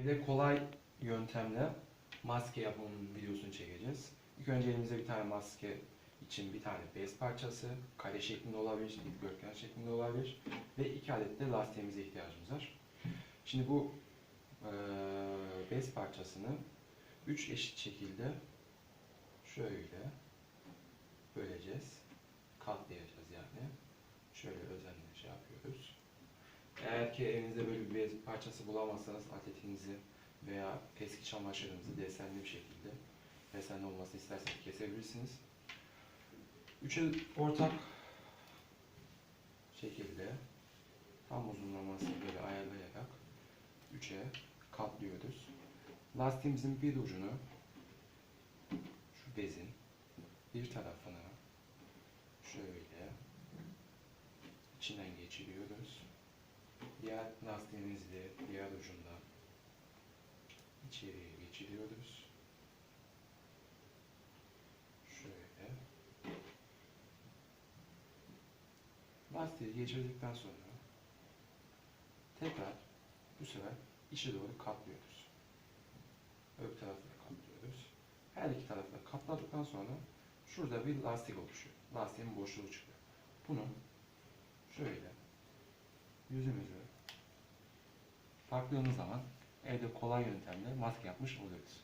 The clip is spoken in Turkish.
Evde kolay yöntemle maske yapımının videosunu çekeceğiz. İlk önce elimize bir tane maske için bir tane bez parçası, kare şeklinde olabilir, dikdörtgen şeklinde olabilir ve iki adet de lastiğimize ihtiyacımız var. Şimdi bu eee, bez parçasını üç eşit şekilde şöyle böleceğiz. Katlayacağız yani. Şöyle özenle şey yapıyoruz. Eğer ki evinizde böyle bir bez parçası bulamazsanız atletinizi veya eski çamaşırınızı desenli bir şekilde desenli olmasını isterseniz kesebilirsiniz. Üçe ortak şekilde tam uzunlamasını böyle ayarlayarak üçe katlıyoruz. Lastiğimizin bir ucunu şu bezin bir tarafına şöyle içinden geçiriyoruz. Diğer lastiğimizi de diğer ucundan içeriye geçiriyoruz. Şöyle. Lastiği geçirdikten sonra tekrar bu sefer içe doğru katlıyoruz. Öbür tarafı da katlıyoruz. Her iki tarafı da katladıktan sonra şurada bir lastik oluşuyor. Lastiğin boşluğu çıkıyor. Bunu şöyle yüzümüzü taktığımız zaman evde kolay yöntemle maske yapmış oluyoruz.